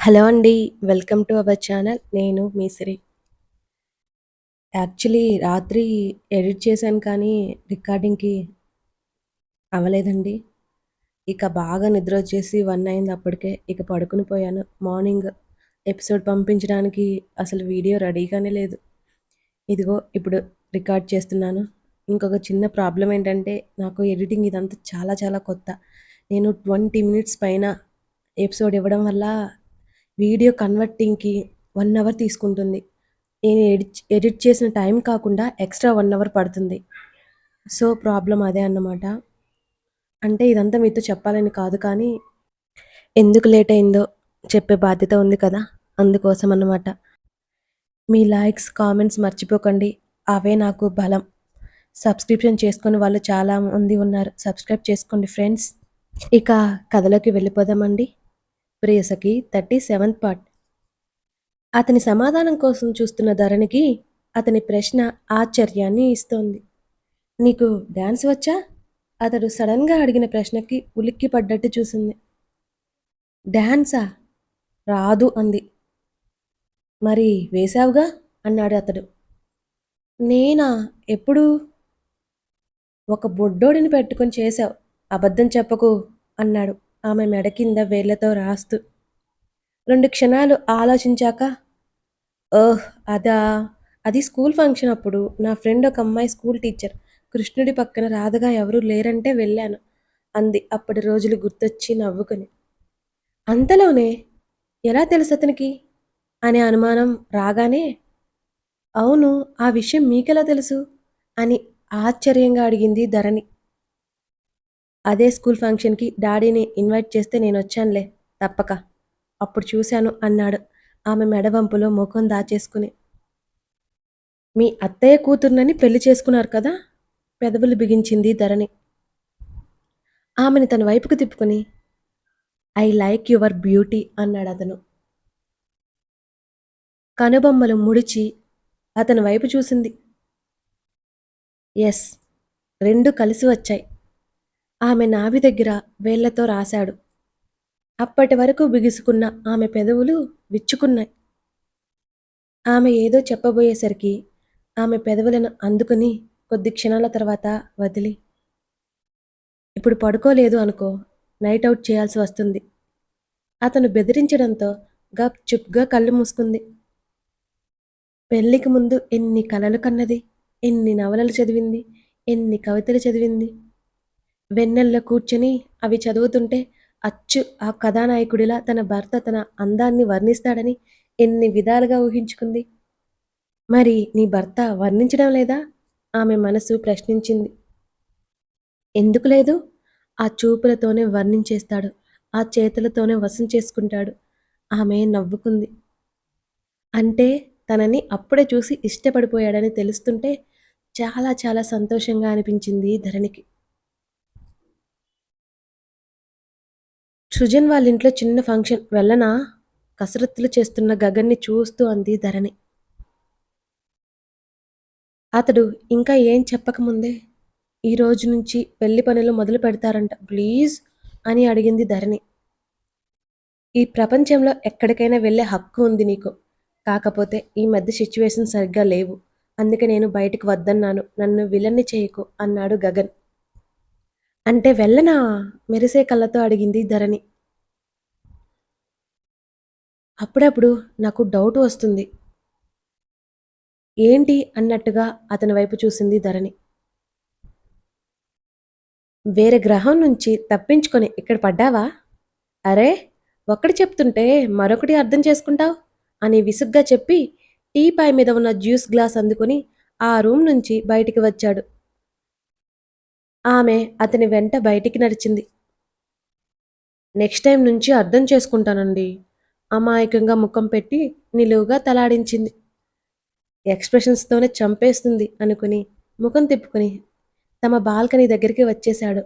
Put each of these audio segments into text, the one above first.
Hello అండి. Welcome to our channel. నేను మీ సిరి. యాక్చువల్లీ రాత్రి ఎడిట్ చేశాను కానీ రికార్డింగ్‌కి అవ్వలేదండి. ఇక బాగా నిద్ర వచ్చేసి వన్ అయింది అప్పటికే. ఇక పడుకుని పోయాను. మార్నింగ్ ఎపిసోడ్ పంపించడానికి అసలు వీడియో రెడీగానే లేదు. ఇదిగో ఇప్పుడు రికార్డ్ చేస్తున్నాను. ఇంకొక చిన్న ప్రాబ్లం ఏంటంటే నాకు ఎడిటింగ్ ఇదంతా చాలా చాలా కొత్త. నేను 20 మినిట్స్ పైన ఎపిసోడ్ ఇవ్వడం వల్ల వీడియో కన్వర్టింగ్‌కి వన్ అవర్ తీసుకుంటుంది. నేను ఎడిట్ ఎడిట్ చేసిన టైం కాకుండా ఎక్స్ట్రా వన్ అవర్ పడుతుంది. సో, ప్రాబ్లం అదే అన్నమాట. అంటే ఇదంతా మీతో చెప్పాలని కాదు కానీ ఎందుకు లేట్ అయిందో చెప్పే బాధ్యత ఉంది కదా! అందుకోసం అన్నమాట. మీ లైక్స్, కామెంట్స్ మర్చిపోకండి. అవే నాకు బలం. సబ్స్క్రిప్షన్ చేసుకుని వాళ్ళు చాలా మంది ఉన్నారు. సబ్స్క్రైబ్ చేసుకోండి ఫ్రెండ్స్. ఇక కథలోకి వెళ్ళిపోదామండి. ప్రేయసకి థర్టీ సెవెంత్ పార్ట్. అతని సమాధానం కోసం చూస్తున్న ధరణికి అతని ప్రశ్న ఆశ్చర్యాన్ని ఇస్తోంది. నీకు డాన్స్ వచ్చా? అతడు సడన్‌గా అడిగిన ప్రశ్నకి ఉలిక్కి పడ్డట్టు చూసింది. డాన్సా? రాదు అంది. మరి వేశావుగా అన్నాడు అతడు. నేనా? ఎప్పుడు? ఒక బొడ్డోడిని పెట్టుకుని చేశావు. అబద్ధం చెప్పకు అన్నాడు ఆమె మెడ కింద వేళ్ళతో రాస్తూ. రెండు క్షణాలు ఆలోచించాక ఓహ్! అదా! అది స్కూల్ ఫంక్షన్ అప్పుడు నా ఫ్రెండ్ ఒక అమ్మాయి స్కూల్ టీచర్. కృష్ణుడి పక్కన రాధగా ఎవరూ లేరంటే వెళ్ళాను అంది అప్పటి రోజులు గుర్తొచ్చి నవ్వుకుని. అంతలోనే ఎలా తెలుసు అతనికి అనే అనుమానం రాగానే అవును ఆ విషయం మీకెలా తెలుసు? అని ఆశ్చర్యంగా అడిగింది ధరణి. అదే స్కూల్ ఫంక్షన్‌కి డాడీని ఇన్వైట్ చేస్తే నేను వచ్చానులే తప్పక. అప్పుడు చూశాను అన్నాడు ఆమె మెడవంపులో ముఖం దాచేసుకుని. మీ అత్తయ్య కూతుర్నని పెళ్ళి చేసుకున్నారు కదా! పెదవులు బిగించింది ధరణి. ఆమెని తన వైపుకు తిప్పుకుని ఐ లైక్ యువర్ బ్యూటీ అన్నాడు అతను కనుబొమ్మలు ముడిచి అతని వైపు చూసింది. ఎస్. రెండు కలిసి వచ్చాయి. ఆమె నాభి దగ్గర వేళ్ళతో రాశాడు. అప్పటి వరకు బిగుసుకున్న ఆమె పెదవులు విచ్చుకున్నాయి. ఆమె ఏదో చెప్పబోయేసరికి ఆమె పెదవులను అందుకుని కొద్ది క్షణాల తర్వాత వదిలి ఇప్పుడు పడుకోలేదు అనుకో నైట్ అవుట్ చేయాల్సి వస్తుంది. అతను బెదిరించడంతో గప్ చుప్గా కళ్ళు మూసుకుంది. పెళ్ళికి ముందు ఎన్ని కలలు కన్నది. ఎన్ని నవలలు చదివింది. ఎన్ని కవితలు చదివింది. వెన్నెల్లో కూర్చొని అవి చదువుతుంటే అచ్చు ఆ కథానాయకుడిలా తన భర్త తన అందాన్ని వర్ణిస్తాడని ఎన్ని విధాలుగా ఊహించుకుంది. మరి నీ భర్త వర్ణించడం లేదా? ఆమె మనసు ప్రశ్నించింది. ఎందుకు లేదు? ఆ చూపులతోనే వర్ణించేస్తాడు. ఆ చేతులతోనే వశం చేసుకుంటాడు. ఆమె నవ్వుకుంది. అంటే తనని అప్పుడే చూసి ఇష్టపడిపోయాడని తెలుస్తుంటే చాలా చాలా సంతోషంగా అనిపించింది ధరణికి. సృజన్ వాళ్ళ ఇంట్లో చిన్న ఫంక్షన్ వెళ్ళనా? కసరత్తులు చేస్తున్న గగన్ని చూస్తూ అంది ధరణి. అతడు ఇంకా ఏం చెప్పకముందే ఈ రోజు నుంచి పెళ్ళి పనులు మొదలు పెడతారంట ప్లీజ్ అని అడిగింది ధరణి. ఈ ప్రపంచంలో ఎక్కడికైనా వెళ్ళే హక్కు ఉంది నీకు. కాకపోతే ఈ మధ్య సిచ్యువేషన్ సరిగ్గా లేవు. అందుకే నేను బయటకు వద్దన్నాను. నన్ను విలన్ని చేయకు అన్నాడు గగన్. అంటే వెళ్ళనా? మెరిసే కళ్ళతో అడిగింది ధరణి. అప్పుడప్పుడు నాకు డౌట్ వస్తుంది. ఏంటి అన్నట్టుగా అతని వైపు చూసింది ధరణి. వేరే గ్రహం నుంచి తప్పించుకొని ఇక్కడ పడ్డావా? అరే ఒకటి చెప్తుంటే మరొకటి అర్థం చేసుకుంటావు అని విసుగ్గా చెప్పి టీ పాయ్ మీద ఉన్న జ్యూస్ గ్లాస్ అందుకొని ఆ రూమ్ నుంచి బయటికి వచ్చాడు. ఆమె అతని వెంట బయటికి నడిచింది. నెక్స్ట్ టైం నుంచి అర్థం చేసుకుంటానండి. అమాయకంగా ముఖం పెట్టి నిలువుగా తలాడించింది. ఎక్స్ప్రెషన్స్తోనే చంపేస్తుంది అనుకుని ముఖం తిప్పుకుని తమ బాల్కనీ దగ్గరికి వచ్చేశాడు.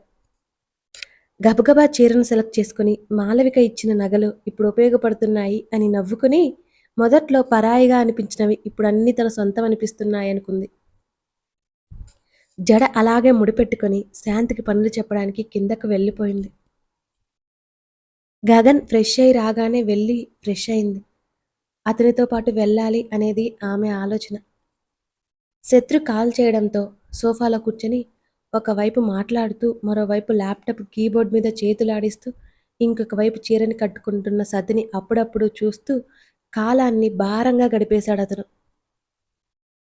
గబగబా చీరను సెలెక్ట్ చేసుకుని మాలవిక ఇచ్చిన నగలు ఇప్పుడు ఉపయోగపడుతున్నాయి అని నవ్వుకుని మొదట్లో పరాయిగా అనిపించినవి ఇప్పుడు అన్నీ తన సొంతం అనిపిస్తున్నాయి అనుకుంది జడ అలాగే ముడిపెట్టుకుని శాంతికి పనులు చెప్పడానికి కిందకు వెళ్ళిపోయింది. గగన్ ఫ్రెష్ అయి రాగానే వెళ్ళి ఫ్రెష్ అయింది. అతనితో పాటు వెళ్ళాలి అనేది ఆమె ఆలోచన. శత్రు కాల్ చేయడంతో సోఫాలో కూర్చొని ఒకవైపు మాట్లాడుతూ మరోవైపు ల్యాప్టాప్ కీబోర్డ్ మీద చేతులాడిస్తూ ఇంకొక వైపు చీరని కట్టుకుంటున్న సతిని అప్పుడప్పుడు చూస్తూ కాలాన్ని భారంగా గడిపేశాడు అతను.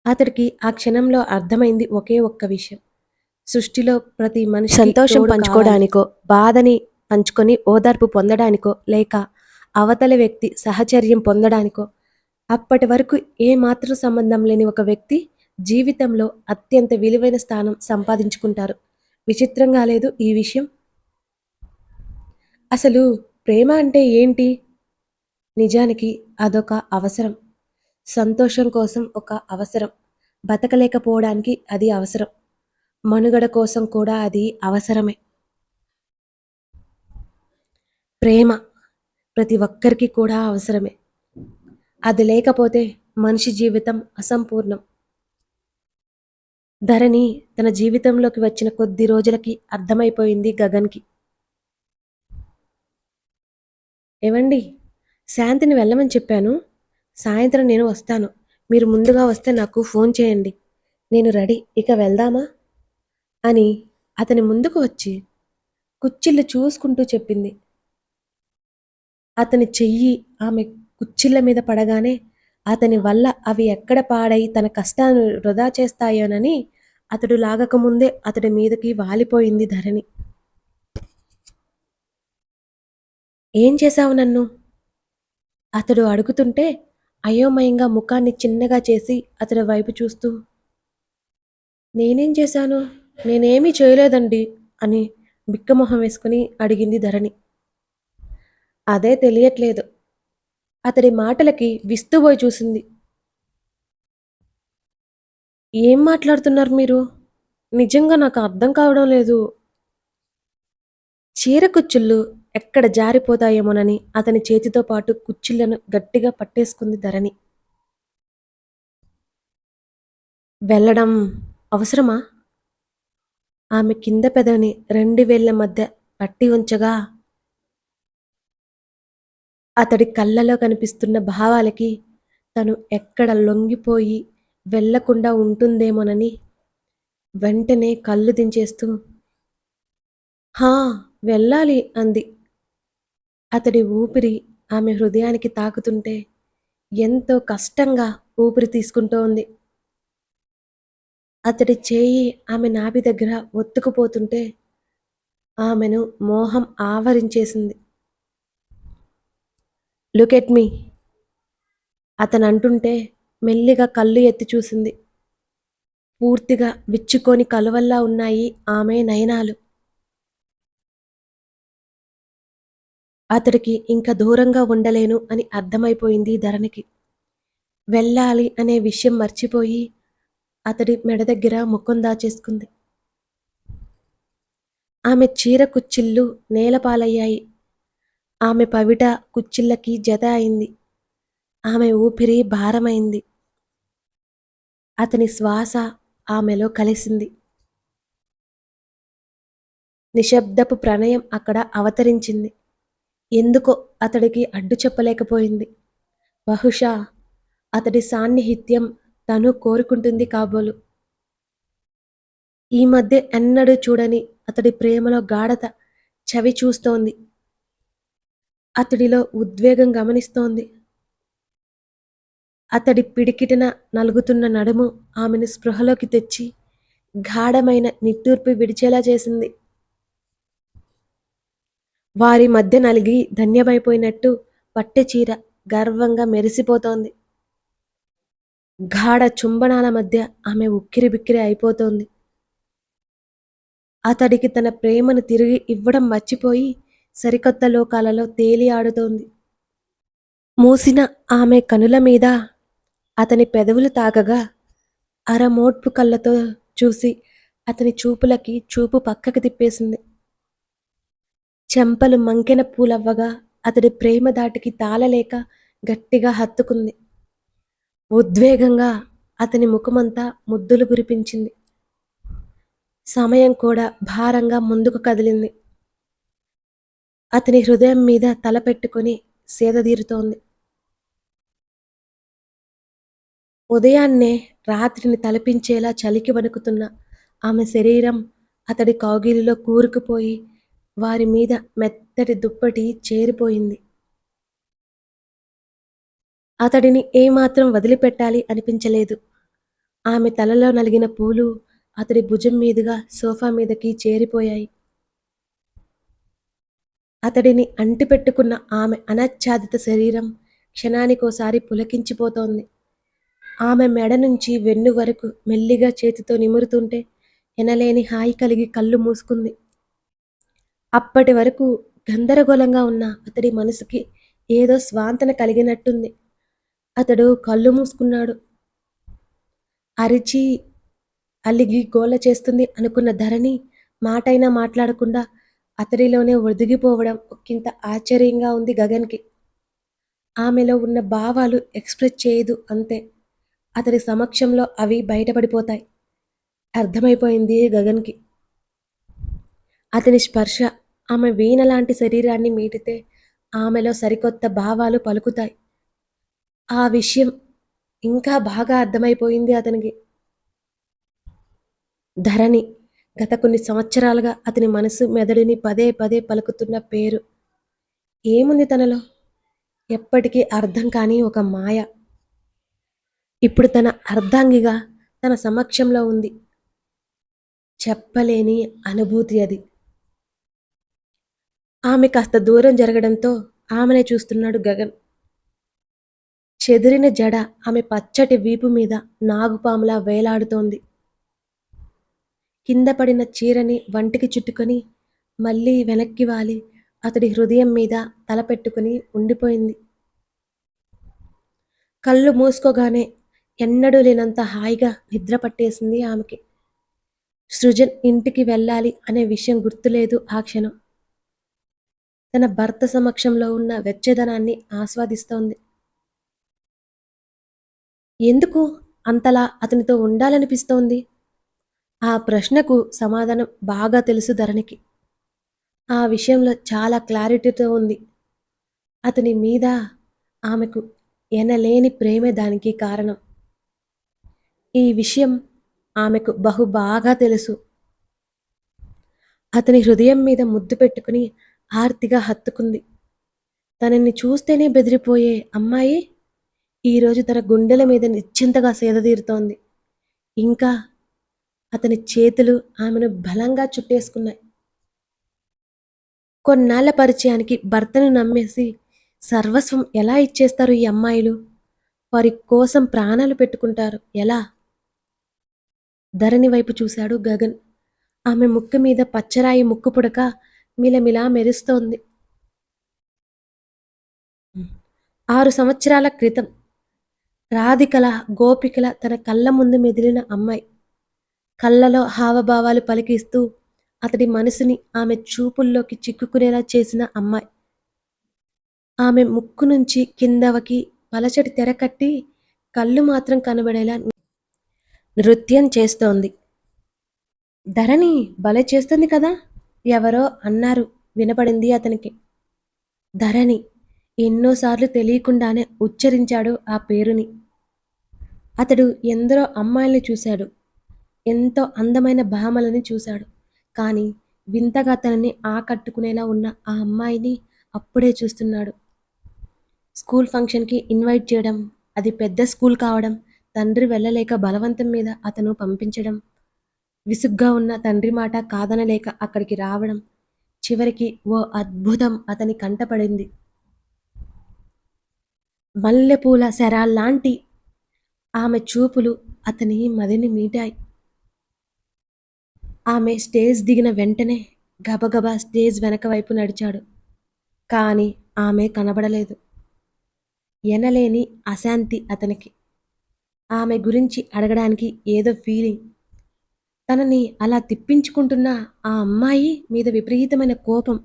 అతడికి ఆ క్షణంలో అర్థమైంది ఒకే ఒక్క విషయం. సృష్టిలో ప్రతి మనిషి సంతోషం పంచుకోవడానికో బాధని పంచుకొని ఓదార్పు పొందడానికో లేక అవతల వ్యక్తి సహచర్యం పొందడానికో అప్పటి వరకు ఏ మాత్రం సంబంధం లేని ఒక వ్యక్తి జీవితంలో అత్యంత విలువైన స్థానం సంపాదించుకుంటారు. విచిత్రంగా లేదు ఈ విషయం? అసలు ప్రేమ అంటే ఏంటి? నిజానికి అదొక అవసరం. సంతోషం కోసం ఒక అవసరం. బతకలేకపోవడానికి అది అవసరం. మనుగడ కోసం కూడా అది అవసరమే. ప్రేమ ప్రతి ఒక్కరికి కూడా అవసరమే. అది లేకపోతే మనిషి జీవితం అసంపూర్ణం. ధరణి తన జీవితంలోకి వచ్చిన కొద్ది రోజులకి అర్థమైపోయింది గగన్కి. ఏవండి? శాంతిని వెళ్ళమని చెప్పాను. సాయంత్రం నేను వస్తాను. మీరు ముందుగా వస్తే నాకు ఫోన్ చేయండి. నేను రెడీ. ఇక వెళ్దామా? అని అతని ముందుకు వచ్చి కుచ్చిళ్ళు చూసుకుంటూ చెప్పింది. అతని చెయ్యి ఆమె కుచ్చిళ్ళ మీద పడగానే అతని వల్ల అవి ఎక్కడ పాడై తన కష్టాన్ని వృధా చేస్తాయోనని అతడు లాగకముందే అతడి మీదకి వాలిపోయింది ధరణి. ఏం చేశావు నన్ను? అతడు అడుగుతుంటే అయోమయంగా ముఖాన్ని చిన్నగా చేసి అతడి వైపు చూస్తూ నేనేం చేశాను? నేనేమీ చేయలేదండి అని బిక్కమొహం వేసుకుని అడిగింది ధరణి. అదే తెలియట్లేదు. అతడి మాటలకి విస్తుపోయి చూసింది. ఏం మాట్లాడుతున్నారు మీరు? నిజంగా నాకు అర్థం కావడం లేదు. చీరకుచ్చుళ్ళు ఎక్కడ జారిపోతాయేమోనని అతని చేతితో పాటు కుచ్చిళ్ళను గట్టిగా పట్టేసుకుంది ధరణి. వెళ్ళడం అవసరమా? ఆమె కింద పెదవిని రెండు వేళ్ళ మధ్య పట్టి ఉంచగా అతడి కళ్ళలో కనిపిస్తున్న భావాలకి తను ఎక్కడ లొంగిపోయి వెళ్ళకుండా ఉంటుందేమోనని వెంటనే కళ్ళు దించేస్తూ హా వెళ్ళాలి అంది. అతడి ఊపిరి ఆమె హృదయానికి తాకుతుంటే ఎంతో కష్టంగా ఊపిరి తీసుకుంటూ ఉంది. అతడి చేయి ఆమె నాభి దగ్గర ఒత్తుకుపోతుంటే ఆమెను మోహం ఆవరించేసింది. లుక్ ఎట్ మీ అతను అంటుంటే మెల్లిగా కళ్ళు ఎత్తి చూసింది. పూర్తిగా విచ్చుకొని కలువల్లా ఉన్నాయి ఆమె నయనాలు. అతడికి ఇంకా దూరంగా ఉండలేను అని అర్థమైపోయింది ధరణికి. వెళ్ళాలి అనే విషయం మర్చిపోయి అతడి మెడ దగ్గర ముఖం దాచేసుకుంది. ఆమె చీర కుచ్చిళ్ళు నేలపాలయ్యాయి ఆమె పవిట కుచ్చిళ్ళకి జత అయింది. ఆమె ఊపిరి భారమైంది. అతని శ్వాస ఆమెలో కలిసింది. నిశ్శబ్దపు ప్రణయం అక్కడ అవతరించింది. ఎందుకో అతడికి అడ్డు చెప్పలేకపోయింది. బహుశా అతడి సాన్నిహిత్యం తను కోరుకుంటుంది కాబోలు. ఈ మధ్య ఎన్నడూ చూడని అతడి ప్రేమలో గాఢత చవి చూస్తోంది. అతడిలో ఉద్వేగం గమనిస్తోంది. అతడి పిడికిటిన నలుగుతున్న నడుము ఆమెను స్పృహలోకి తెచ్చి గాఢమైన నిట్టూర్పు విడిచేలా చేసింది. వారి మధ్య నలిగి ధన్యమైపోయినట్టు పట్టె చీర గర్వంగా మెరిసిపోతోంది. గాఢ చుంబనాల మధ్య ఆమె ఉక్కిరి బిక్కిరి అయిపోతోంది. అతడికి తన ప్రేమను తిరిగి ఇవ్వడం మర్చిపోయి సరికొత్త లోకాలలో తేలి ఆడుతోంది. మూసిన ఆమె కనుల మీద అతని పెదవులు తాకగా అరమోడ్పు కళ్ళతో చూసి అతని చూపులకి చూపు పక్కకి తిప్పేసింది. చెంపలు మంకెన పూలవ్వగా అతడి ప్రేమ దాటికి తాళలేక గట్టిగా హత్తుకుంది. ఉద్వేగంగా అతని ముఖమంతా ముద్దులు గురిపించింది సమయం కూడా భారంగా ముందుకు కదిలింది. అతని హృదయం మీద తల పెట్టుకుని సేదదీరుతోంది ఉదయాన్నే రాత్రిని తలపించేలా చలికి వణుకుతున్న ఆమె శరీరం అతడి కౌగిలిలో కూరుకుపోయి వారి మీద మెత్తటి దుప్పటి చేరిపోయింది. అతడిని ఏమాత్రం వదిలిపెట్టాలి అనిపించలేదు. ఆమె తలలో నలిగిన పూలు అతడి భుజం మీదుగా సోఫా మీదకి చేరిపోయాయి. అతడిని అంటిపెట్టుకున్న ఆమె అనచ్ఛాదిత శరీరం క్షణానికోసారి పులకించిపోతోంది. ఆమె మెడ నుంచి వెన్ను వరకు మెల్లిగా చేతితో నిమురుతుంటే ఎనలేని హాయి కలిగి కళ్ళు మూసుకుంది. అప్పటి వరకు గందరగోళంగా ఉన్న అతడి మనసుకి ఏదో స్వాంతన కలిగినట్టుంది. అతడు కళ్ళు మూసుకున్నాడు. అరిచి అలిగి గోల చేస్తుంది అనుకున్న ధరణి మాటైనా మాట్లాడకుండా అతడిలోనే ఒదిగిపోవడం ఒకంత ఆశ్చర్యంగా ఉంది గగన్కి. ఆమెలో ఉన్న భావాలు ఎక్స్ప్రెస్ చేయదు అంతే. అతడి సమక్షంలో అవి బయటపడిపోతాయి. అర్థమైపోయింది గగన్కి. అతని స్పర్శ ఆమె వీణ లాంటి శరీరాన్ని మీటితే ఆమెలో సరికొత్త భావాలు పలుకుతాయి. ఆ విషయం ఇంకా బాగా అర్థమైపోయింది అతనికి. ధరణి గత కొన్ని సంవత్సరాలుగా అతని మనసు మెదడుని పదే పదే పలుకుతున్న పేరు. ఏముంది తనలో? ఎప్పటికీ అర్థం కాని ఒక మాయ. ఇప్పుడు తన అర్ధాంగిగా తన సమక్షంలో ఉంది. చెప్పలేని అనుభూతి అది. ఆమె కాస్త దూరం జరగడంతో ఆమెనే చూస్తున్నాడు గగన్. చెదిరిన జడ ఆమె పచ్చటి వీపు మీద నాగుపాములా వేలాడుతోంది. కింద పడిన చీరని వంటికి చుట్టుకొని మళ్ళీ వెనక్కి వాలి అతడి హృదయం మీద తలపెట్టుకుని ఉండిపోయింది. కళ్ళు మూసుకోగానే ఎన్నడూ లేనంత హాయిగా నిద్ర పట్టేసింది ఆమెకి. సృజన్ ఇంటికి వెళ్ళాలి అనే విషయం గుర్తులేదు ఆ క్షణం. తన భర్త సమక్షంలో ఉన్న వెచ్చదనాన్ని ఆస్వాదిస్తోంది. ఎందుకు అంతలా అతనితో ఉండాలనిపిస్తోంది? ఆ ప్రశ్నకు సమాధానం బాగా తెలుసు ధరణికి. ఆ విషయంలో చాలా క్లారిటీతో ఉంది. అతని మీద ఆమెకు ఎనలేని ప్రేమే దానికి కారణం. ఈ విషయం ఆమెకు బహు బాగా తెలుసు. అతని హృదయం మీద ముద్దు పెట్టుకుని ఆర్తిగా హత్తుకుంది. తనని చూస్తేనే బెదిరిపోయే అమ్మాయి ఈరోజు తన గుండెల మీద నిశ్చింతగా సేదతీరుతోంది ఇంకా అతని చేతులు ఆమెను బలంగా చుట్టేసుకున్నాయి. కొన్నాళ్ళ పరిచయానికి భర్తను నమ్మేసి సర్వస్వం ఎలా ఇచ్చేస్తారు ఈ అమ్మాయిలు? వారి కోసం ప్రాణాలు పెట్టుకుంటారు. ఎలా? ధరణి వైపు చూశాడు గగన్. ఆమె ముక్కు మీద పచ్చరాయి ముక్కు పుడక మిలమిలా మెరుస్తోంది. ఆరు సంవత్సరాల క్రితం రాధికల గోపికల తన కళ్ళ ముందు మెదిలిన అమ్మాయి. కళ్ళలో హావభావాలు పలికిస్తూ అతడి మనసుని ఆమె చూపుల్లోకి చిక్కుకునేలా చేసిన అమ్మాయి. ఆమె ముక్కు నుంచి కిందవకి పలచటి తెర కట్టి కళ్ళు మాత్రం కనబడేలా నృత్యం చేస్తోంది. ధరణి భలే చేస్తుంది కదా? ఎవరో అన్నారు. వినపడింది అతనికి. ధరణి ఎన్నోసార్లు తెలియకుండానే ఉచ్చరించాడు ఆ పేరుని. అతడు ఎందరో అమ్మాయిల్ని చూశాడు. ఎంతో అందమైన భామలని చూశాడు. కానీ వింతగా తనని ఆకట్టుకునేలా ఉన్న ఆ అమ్మాయిని అప్పుడే చూస్తున్నాడు. స్కూల్ ఫంక్షన్కి ఇన్వైట్ చేయడం అది పెద్ద స్కూల్ కావడం తండ్రి వెళ్ళలేక బలవంతం మీద అతను పంపించడం విసుగ్గా ఉన్న తండ్రి మాట కాదనలేక అక్కడికి రావడం చివరికి ఓ అద్భుతం అతని కంటపడింది. మల్లెపూల శరాల్లాంటి ఆమె చూపులు అతని మదిని మీటాయి. ఆమె స్టేజ్ దిగిన వెంటనే గబగబా స్టేజ్ వెనక వైపు నడిచాడు. కానీ ఆమె కనబడలేదు. ఎనలేని అశాంతి అతనికి. ఆమె గురించి అడగడానికి ఏదో ఫీలింగ్ తనని అలా తిప్పించుకుంటున్న ఆ అమ్మాయి మీద విపరీతమైన కోపం.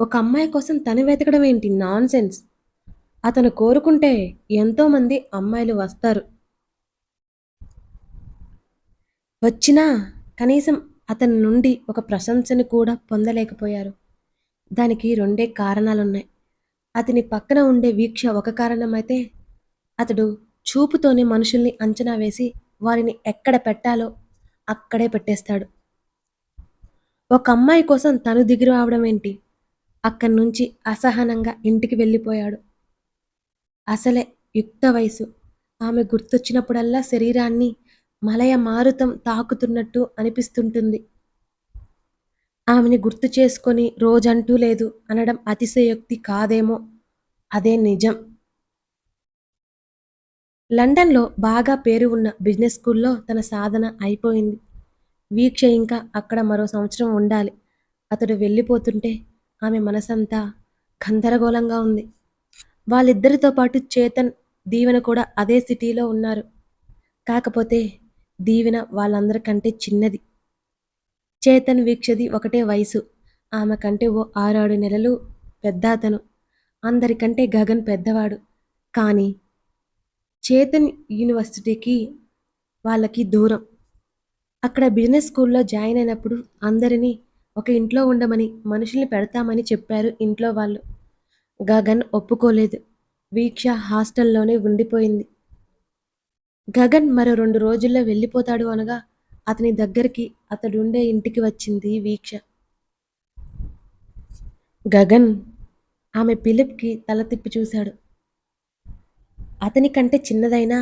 ఒక అమ్మాయి కోసం తను వెతకడం ఏంటి? నాన్ సెన్స్ అతను కోరుకుంటే ఎంతోమంది అమ్మాయిలు వస్తారు. వచ్చినా కనీసం అతని నుండి ఒక ప్రశంసను కూడా పొందలేకపోయారు. దానికి రెండే కారణాలున్నాయి. అతని పక్కన ఉండే వీక్ష ఒక కారణమైతే అతడు చూపుతోనే మనుషుల్ని అంచనా వేసి వారిని ఎక్కడ పెట్టాలో అక్కడే పెట్టేస్తాడు. ఒక అమ్మాయి కోసం తను దిగి రావడం ఏంటి? అక్కడి నుంచి అసహనంగా ఇంటికి వెళ్ళిపోయాడు. అసలే యుక్త వయసు. ఆమె గుర్తొచ్చినప్పుడల్లా శరీరాన్ని మలయ మారుతం తాకుతున్నట్టు అనిపిస్తుంటుంది. ఆమెని గుర్తు చేసుకొని రోజంటూ లేదు అనడం అతిశయోక్తి కాదేమో. అదే నిజం. లండన్లో బాగా పేరు ఉన్న బిజినెస్ స్కూల్లో తన సాధన అయిపోయింది. వీక్ష ఇంకా అక్కడ మరో సంవత్సరం ఉండాలి. అతడు వెళ్ళిపోతుంటే ఆమె మనసంతా గందరగోళంగా ఉంది. వాళ్ళిద్దరితో పాటు చేతన్ దీవెన కూడా అదే సిటీలో ఉన్నారు. కాకపోతే దీవెన వాళ్ళందరికంటే చిన్నది. చేతన్ వీక్షది ఒకటే వయసు. ఆమె కంటే ఓ ఆరాడు నెలలు పెద్ద అతను అందరికంటే గగన్ పెద్దవాడు. కానీ చేతన్ యూనివర్సిటీకి వాళ్ళకి దూరం. అక్కడ బిజినెస్ స్కూల్లో జాయిన్ అయినప్పుడు అందరినీ ఒక ఇంట్లో ఉండమని మనుషుల్ని పెడతామని చెప్పారు ఇంట్లో వాళ్ళు. గగన్ ఒప్పుకోలేదు. వీక్ష హాస్టల్లోనే ఉండిపోయింది. గగన్ మరో రెండు రోజుల్లో వెళ్ళిపోతాడు అనగా అతని దగ్గరికి అతడుండే ఇంటికి వచ్చింది వీక్ష. గగన్ ఆమె పిలుపుకి తల తిప్పి చూశాడు. అతని కంటే చిన్నదైనా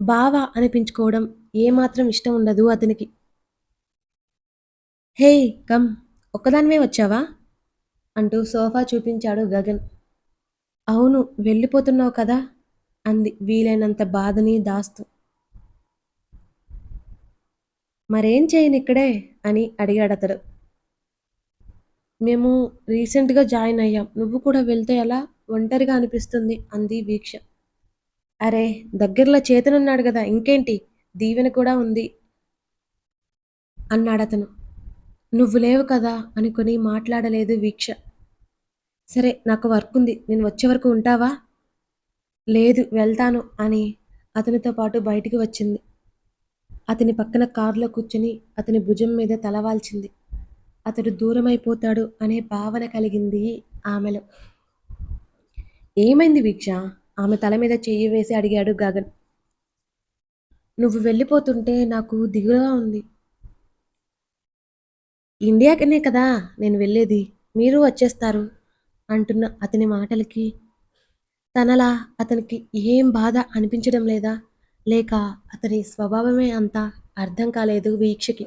బావ అనిపించుకోవడం ఏమాత్రం ఇష్టం ఉండదు అతనికి. హే కమ్ ఒక్కదానివే వచ్చావా? అంటూ సోఫా చూపించాడు గగన్. అవును వెళ్ళిపోతున్నావు కదా? అంది వీలైనంత బాధని దాస్తూ. మరేం చేయను ఇక్కడే? అని అడిగాడు అతడు. మేము రీసెంట్గా జాయిన్ అయ్యాం. నువ్వు కూడా వెళ్తే ఎలా? ఒంటరిగా అనిపిస్తుంది అంది వీక్ష. అరే దగ్గరలో చేతనున్నాడు కదా ఇంకేంటి? దీవెన కూడా ఉంది. అన్నాడతను. నువ్వు లేవు కదా అనుకుని మాట్లాడలేదు వీక్ష. సరే నాకు వర్క్ ఉంది. నేను వచ్చే వరకు ఉంటావా? లేదు వెళ్తాను అని అతనితో పాటు బయటికి వచ్చింది. అతని పక్కన కారులో కూర్చుని అతని భుజం మీద తలవాల్చింది అతడు దూరమైపోతాడు అనే భావన కలిగింది ఆమెలో. ఏమైంది వీక్ష? ఆమె తల మీద చెయ్యి వేసి అడిగాడు గగన్. నువ్వు వెళ్ళిపోతుంటే నాకు దిగులుగా ఉంది. ఇండియాకనే కదా నేను వెళ్ళేది. మీరు వచ్చేస్తారు అంటున్న అతని మాటలకి. తనలా అతనికి ఏం బాధ అనిపించడం లేదా? లేక అతని స్వభావమే అంత అర్థం కాలేదు వీక్షకి.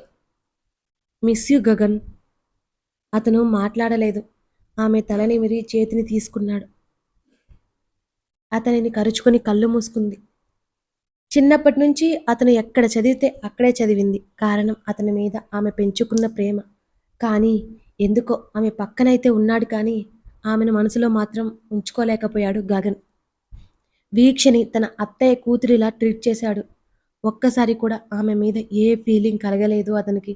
Miss you Gagan. అతను మాట్లాడలేదు. ఆమె తలనిమిరి చేతిని తీసుకున్నాడు. అతనిని కరుచుకొని కళ్ళు మూసుకుంది. చిన్నప్పటి నుంచి అతను ఎక్కడ చదివితే అక్కడే చదివింది. కారణం అతని మీద ఆమె పెంచుకున్న ప్రేమ. కానీ ఎందుకో ఆమె పక్కనైతే ఉన్నాడు కానీ ఆమెను మనసులో మాత్రం ఉంచుకోలేకపోయాడు గగన్. వీక్షని తన అత్తయ్య కూతురిలా ట్రీట్ చేశాడు. ఒక్కసారి కూడా ఆమె మీద ఏ ఫీలింగ్ కలగలేదు అతనికి.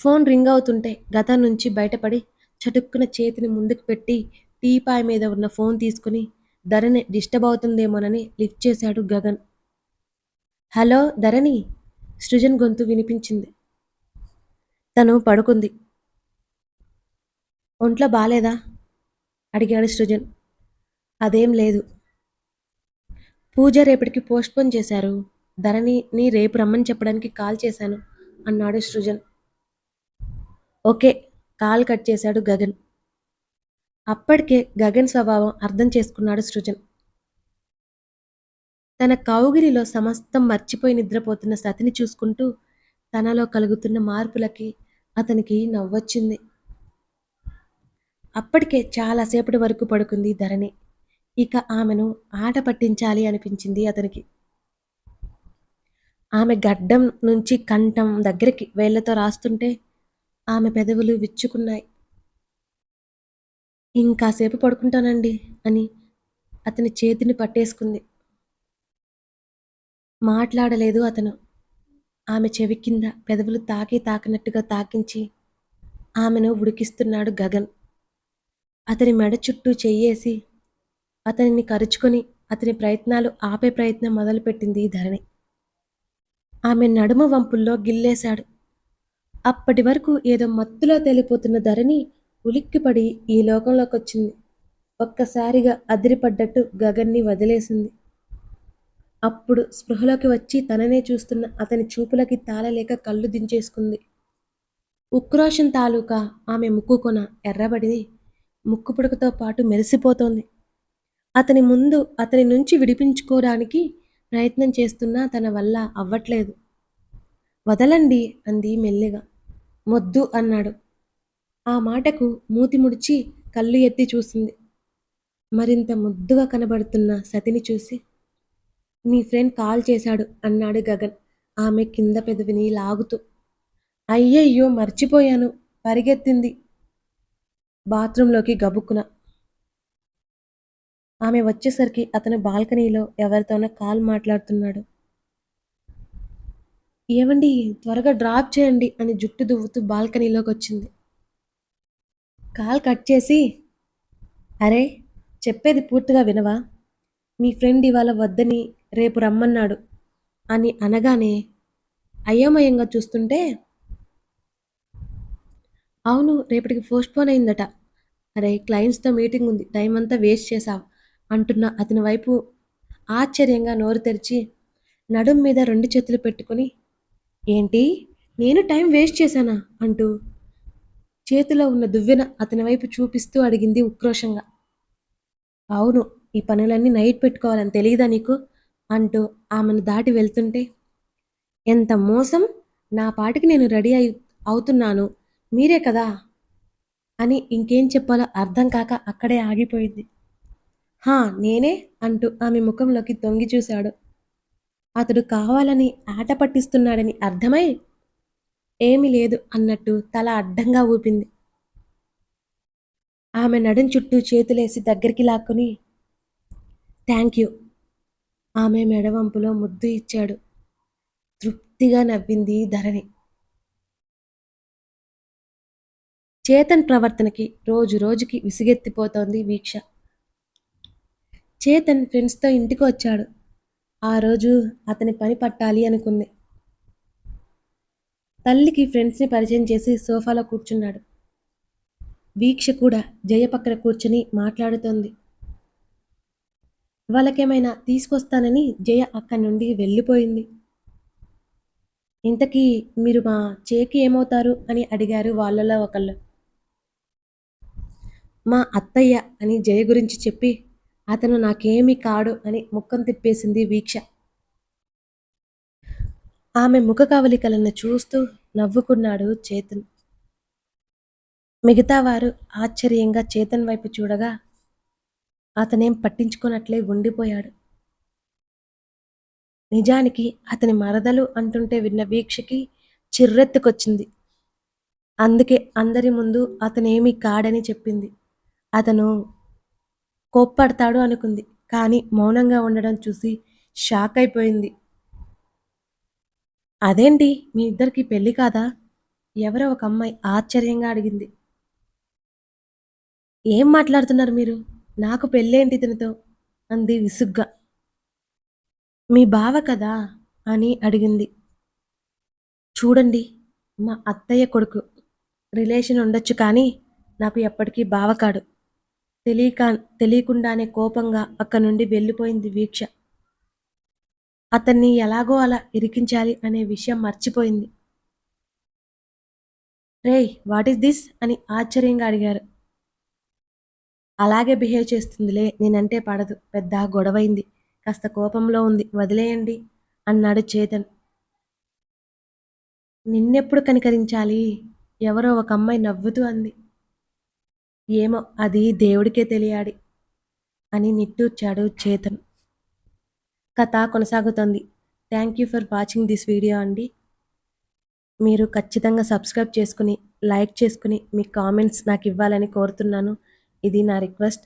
ఫోన్ రింగ్ అవుతుంటే గతం నుంచి బయటపడి చటుక్కున చేతిని ముందుకు పెట్టి టీపాయ్ మీద ఉన్న ఫోన్ తీసుకుని ధరణి డిస్టర్బ్ అవుతుందేమోనని లిఫ్ట్ చేశాడు గగన్. హలో ధరణి సృజన్ గొంతు వినిపించింది. తను పడుకుంది. ఒంట్లో బాలేదా? అడిగాడు సృజన్. అదేం లేదు. పూజ రేపటికి పోస్ట్పోన్ చేశారు. ధరణిని రేపు రమ్మని చెప్పడానికి కాల్ చేశాను అన్నాడు సృజన్. ఓకే కాల్ కట్ చేశాడు గగన్. అప్పటికే గగన్ స్వభావం అర్థం చేసుకున్నాడు సృజన్. తన కౌగిలిలో సమస్తం మర్చిపోయి నిద్రపోతున్న సతిని చూసుకుంటూ తనలో కలుగుతున్న మార్పులకి అతనికి నవ్వొచ్చింది. అప్పటికే చాలాసేపటి వరకు పడుకుంది ధరణి. ఇక ఆమెను ఆట పట్టించాలి అనిపించింది అతనికి. ఆమె గడ్డం నుంచి కంఠం దగ్గరికి వేళ్ళతో రాస్తుంటే ఆమె పెదవులు విచ్చుకున్నాయి. ఇంకాసేపు పడుకుంటానండి అని అతని చేతిని పట్టేసుకుంది. మాట్లాడలేదు అతను. ఆమె చెవి కింద పెదవులు తాకి తాకినట్టుగా తాకించి ఆమెను ఉడికిస్తున్నాడు గగన్. అతని మెడ చుట్టూ చెయ్యేసి అతనిని కరుచుకొని అతని ప్రయత్నాలు ఆపే ప్రయత్నం మొదలుపెట్టింది ధరణి. ఆమె నడుమ వంపుల్లో గిల్లేశాడు. అప్పటి వరకు ఏదో మత్తులో తేలిపోతున్న ధరణి ఉలిక్కిపడి ఈ లోకంలోకి వచ్చింది ఒక్కసారిగా అదిరిపడ్డట్టు గగన్ని వదిలేసింది. అప్పుడు స్పృహలోకి వచ్చి తననే చూస్తున్న అతని చూపులకి తాళలేక కళ్ళు దించేసుకుంది. ఉక్రోషం తాలూకా ఆమె ముక్కుకొన ఎర్రబడి ముక్కుపుడకతో పాటు మెరిసిపోతోంది. అతని ముందు అతని నుంచి విడిపించుకోవడానికి ప్రయత్నం చేస్తున్నా తన వల్ల అవ్వట్లేదు. వదలండి అంది మెల్లిగా. మొద్దు అన్నాడు. ఆ మాటకు మూతి ముడిచి కళ్ళు ఎత్తి చూసింది. మరింత ముద్దుగా కనబడుతున్న సతిని చూసి నీ ఫ్రెండ్ కాల్ చేశాడు అన్నాడు గగన్ ఆమె కింద పెదవిని లాగుతూ. అయ్యయ్యో మర్చిపోయాను పరిగెత్తింది బాత్రూంలోకి గబుక్కున. ఆమె వచ్చేసరికి అతను బాల్కనీలో ఎవరితోనో కాల్ మాట్లాడుతున్నాడు. ఏమండి త్వరగా డ్రాప్ చేయండి అని జుట్టు దువ్వుతూ బాల్కనీలోకి వచ్చింది కాల్ కట్ చేసి అరే చెప్పేది పూర్తిగా వినవా? మీ ఫ్రెండ్ ఇవాళ వద్దని రేపు రమ్మన్నాడు అని అనగానే అయోమయంగా చూస్తుంటే అవును రేపటికి పోస్ట్పోన్ అయిందట. అరే క్లయింట్స్తో మీటింగ్ ఉంది టైం అంతా వేస్ట్ చేశావు అంటున్న అతని వైపు ఆశ్చర్యంగా నోరు తెరిచి నడుం మీద రెండు చేతులు పెట్టుకుని ఏంటి నేను టైం వేస్ట్ చేశానా అంటూ చేతిలో ఉన్న దువ్వెన అతని వైపు చూపిస్తూ అడిగింది ఉక్రోషంగా. అవును ఈ పనులన్నీ నైట్ పెట్టుకోవాలని తెలియదా నీకు అంటూ ఆమెను దాటి వెళ్తుంటే ఎంత మోసం నా పాటికి నేను రెడీ అయి అవుతున్నాను మీరే కదా అని ఇంకేం చెప్పాలో అర్థం కాక అక్కడే ఆగిపోయింది. హా నేనే అంటూ ఆమె ముఖంలోకి తొంగి చూశాడు. అతడు కావాలని ఆట పట్టిస్తున్నాడని అర్థమై ఏమీ లేదు అన్నట్టు తల అడ్డంగా ఊపింది. ఆమె నడుం చుట్టూ చేతులేసి దగ్గరికి లాక్కుని థ్యాంక్ యూ ఆమె మెడవంపులో ముద్దు ఇచ్చాడు. తృప్తిగా నవ్వింది ధరణి. చేతన్ ప్రవర్తనకి రోజు రోజుకి విసుగెత్తిపోతోంది వీక్ష. చేతన్ ఫ్రెండ్స్తో ఇంటికి వచ్చాడు. ఆ రోజు అతని పని పట్టాలి అనుకుంది. తల్లికి ఫ్రెండ్స్ని పరిచయం చేసి సోఫాలో కూర్చున్నాడు. వీక్ష కూడా జయ పక్కన కూర్చుని మాట్లాడుతోంది. వాళ్ళకేమైనా తీసుకొస్తానని జయ అక్కడి నుండి వెళ్ళిపోయింది. ఇంతకీ మీరు మా చేకి ఏమవుతారు అని అడిగారు వాళ్ళలో ఒకళ్ళు. మా అత్తయ్య అని జయ గురించి చెప్పి అతను నాకేమీ కాడు అని ముఖం తిప్పేసింది వీక్ష. ఆమె ముఖ కవళికలను చూస్తూ నవ్వుకున్నాడు చేతన్. మిగతా వారు ఆశ్చర్యంగా చేతన్ వైపు చూడగా అతనేం పట్టించుకున్నట్లే ఉండిపోయాడు. నిజానికి అతని మరదలు అంటుంటే విన్న వీక్షకి చిర్రెత్తుకొచ్చింది. అందుకే అందరి ముందు అతనేమీ కాడని చెప్పింది. అతను కోప్పడతాడు అనుకుంది. కానీ మౌనంగా ఉండడం చూసి షాక్ అయిపోయింది. అదేంటి మీ ఇద్దరికీ పెళ్ళి కాదా? ఎవరో ఒక అమ్మాయి ఆశ్చర్యంగా అడిగింది. ఏం మాట్లాడుతున్నారు మీరు? నాకు పెళ్ళేంటి ఇతనితో? అంది విసుగ్గా. మీ బావ కదా అని అడిగింది. చూడండి మా అత్తయ్య కొడుకు. రిలేషన్ ఉండొచ్చు కానీ నాకు ఎప్పటికీ బావ కాడు. తెలియక తెలియకుండానే కోపంగా అక్కడి నుండి వెళ్ళిపోయింది వీక్ష. అతన్ని ఎలాగో అలా ఇరికించాలి అనే విషయం మర్చిపోయింది. రేయ్ వాట్ ఈస్ దిస్ అని ఆశ్చర్యంగా అడిగారు. అలాగే బిహేవ్ చేస్తుందిలే నేనంటే పడదు పెద్ద గొడవైంది. కాస్త కోపంలో ఉంది వదిలేయండి అన్నాడు చేతన్. నిన్నెప్పుడు కనికరించాలి? ఎవరో ఒక అమ్మాయి నవ్వుతూ అంది. ఏమో అది దేవుడికే తెలియాడి అని నిట్టూర్చాడు చేతన్. కథ కొనసాగుతుంది thank you for watching this video అండి. మీరు ఖచ్చితంగా సబ్స్క్రైబ్ చేసుకుని, లైక్ చేసుకుని మీ కామెంట్స్ నాకు ఇవ్వాలని కోరుతున్నాను. ఇది నా రిక్వెస్ట్.